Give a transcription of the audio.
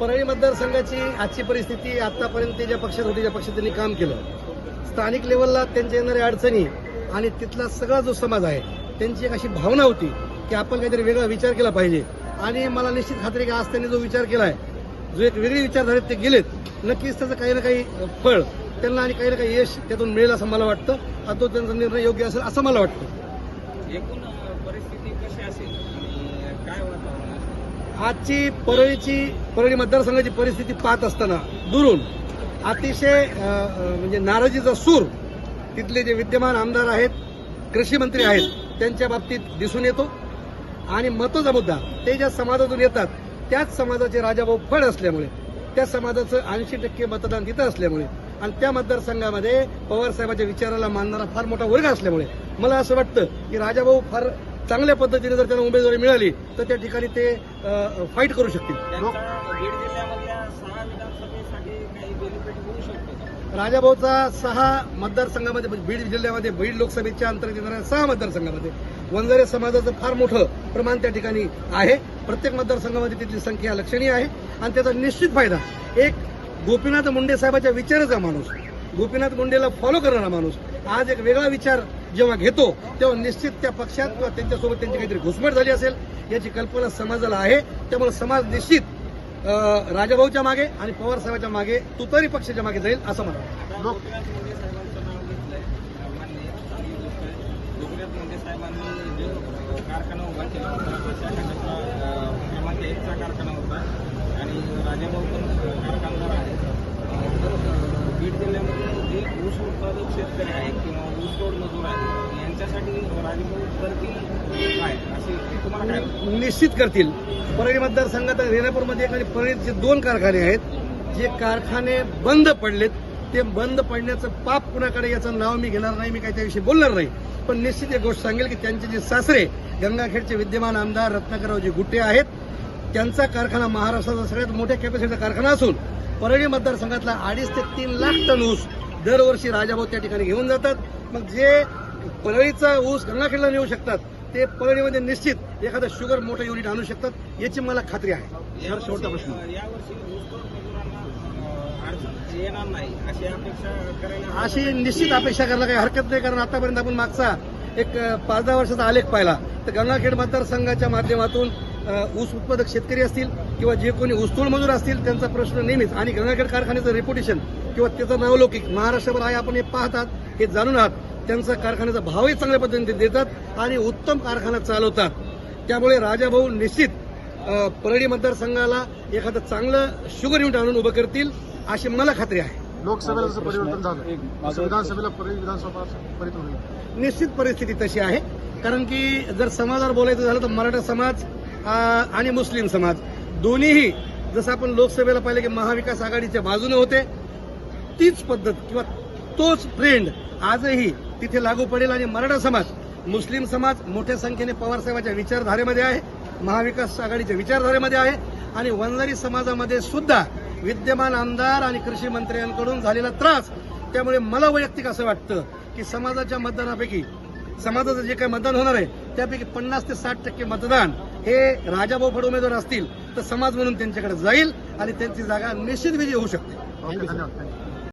परळी मतदारसंघाची आजची परिस्थिती आतापर्यंत ज्या पक्षात होते त्या पक्षात त्यांनी काम केलं स्थानिक लेवलला त्यांच्या येणाऱ्या अडचणी आणि तिथला सगळा जो समाज आहे त्यांची एक अशी भावना होती की आपण काहीतरी वेगळा विचार केला पाहिजे. आणि मला निश्चित खात्री की आज त्यांनी जो विचार केला आहे जो एक वेगळी विचारधारेत ते गेलेत नक्कीच त्याचं काही ना काही फळ त्यांना आणि काही ना काही यश त्यातून मिळेल असं मला वाटतं. आणि तो त्यांचा निर्णय योग्य असेल असं मला वाटतं. एकूण परिस्थिती कशी असेल? आजची परळीची परळी मतदारसंघाची परिस्थिती पाहत असताना दुरून अतिशय म्हणजे नाराजीचा सूर तिथले जे विद्यमान आमदार आहेत कृषी मंत्री आहेत त्यांच्या बाबतीत दिसून येतो. आणि महत्त्वाचा मुद्दा ते ज्या समाजातून येतात त्याच समाजाचे राजाभाऊ फड असल्यामुळे त्या समाजाचं ऐंशी टक्के मतदान तिथं असल्यामुळे आणि त्या मतदारसंघामध्ये पवार साहेबांच्या विचाराला मानणारा फार मोठा वर्ग असल्यामुळे मला असं वाटतं की राजाभाऊ फार चांगल्या पद्धतीने जर त्यांना उमेदवारी मिळाली तर त्या ठिकाणी ते फाईट करू शकतील? राजाभाऊचा सहा मतदारसंघामध्ये म्हणजे बीड जिल्ह्यामध्ये बीड लोकसभेच्या अंतर्गत येणाऱ्या सहा मतदारसंघामध्ये वंजारे समाजाचं फार मोठं प्रमाण त्या ठिकाणी आहे. प्रत्येक मतदारसंघामध्ये तिथली संख्या लक्षणीय आहे. आणि त्याचा निश्चित फायदा एक गोपीनाथ मुंडे साहेबाच्या विचाराचा माणूस गोपीनाथ मुंडेला फॉलो करणारा माणूस आज एक वेगळा विचार जेव्हा घेतो तेव्हा निश्चित त्या पक्षात किंवा त्यांच्यासोबत त्यांची काहीतरी घुसमट झाली असेल याची कल्पना समाजाला आहे. त्यामुळे समाज निश्चित राजाभाऊच्या मागे आणि पवार साहेबांच्या मागे तुतारी पक्षाच्या मागे जाईल असं मला कारखाना उभा केला होता कारखाना होता. आणि राजाभाऊ पण कारखानदार आहे तर बीड जिल्ह्यामध्ये जे ऊस उत्पादक शेतकरी आहेत किंवा ऊसतोड मजूर आहेत. यांच्यासाठी राजाभाऊ करतील काय असे तुम्हाला काय वाटतं? निश्चित करतील. परळी मतदारसंघात रेणापूरमध्ये एखादी परळीचे दोन कारखाने आहेत. जे कारखाने बंद पडलेत. ते बंद पडण्याचं पाप कुणाकडे याचं नाव मी घेणार नाही मी काही त्याविषयी बोलणार नाही. पण निश्चित एक गोष्ट सांगेल की त्यांचे जे सासरे गंगाखेडचे विद्यमान आमदार रत्नाकररावजी गुट्टे आहेत. त्यांचा कारखाना महाराष्ट्राचा सगळ्यात मोठ्या कॅपॅसिटीचा कारखाना असून परळी मतदारसंघातला अडीच ते तीन लाख टन ऊस दरवर्षी राजाभाऊ त्या ठिकाणी घेऊन जातात. मग जे परळीचा ऊस गंगाखेडला नेऊ शकतात ते परळीमध्ये निश्चित एखादं शुगर मोठं युनिट आणू शकतात याची मला खात्री आहे. शेवटचा प्रश्न. अशी निश्चित अपेक्षा करायला काही हरकत नाही कारण आतापर्यंत आपण मागचा एक पाच दहा वर्षाचा आलेख पाहिला. तर गंगाखेड मतदारसंघाच्या माध्यमातून ऊस उत्पादक शेतकरी असतील किंवा जे कोणी ऊसतोड मजूर असतील त्यांचा प्रश्न नेहमीच. आणि गंगाखेड कारखान्याचं रेप्युटेशन किंवा त्याचं नावलौकिक महाराष्ट्रभर आहे आपण हे पाहतात हे जाणून आहात. त्यांचा कारखान्याचा भावही चांगल्या पद्धतीने ते देतात आणि उत्तम कारखाना चालवतात. त्यामुळे राजाभाऊ निश्चित परळी मतदारसंघाला एखादं चांगलं शुगर युनिट आणून उभं करतील अशी मला खात्री आहे. लोकसभेला जसं परिवर्तन झालं तसं विधानसभेला परळी विधानसभा परिवर्तन होईल. निश्चित परिस्थिती तशी आहे. कारण की जर समाजावर बोलायचं झालं तर मराठा समाज आणि मुस्लिम समाज. दोन्हीही जसं आपण लोकसभेला पाहिलं की महाविकास आघाडीच्या बाजूने होते तीच पद्धत किंवा तोच ट्रेंड आजही तिथे लागू पडेल आणि मराठा समाज मुस्लिम समाज मोठ्या संख्येने पवारसाहेबांच्या विचारधारेमध्ये आहे महाविकास आघाडीच्या विचारधारेमध्ये आहे आणि वंजारी समाजामध्ये सुद्धा विद्यमान आमदार आणि कृषी मंत्र्यांकडून झालेला त्रास त्यामुळे मला वैयक्तिक असं वाटतं की समाजाच्या मतदानापैकी समाजाचं जे काही मतदान होणार आहे त्यापैकी पन्नास ते साठ टक्के मतदान हे राजाभाऊ फड उमेदवार असतील तर समाज म्हणून त्यांच्याकडे जाईल आणि त्यांची जागा निश्चित विजयी होऊ शकते धन्यवाद.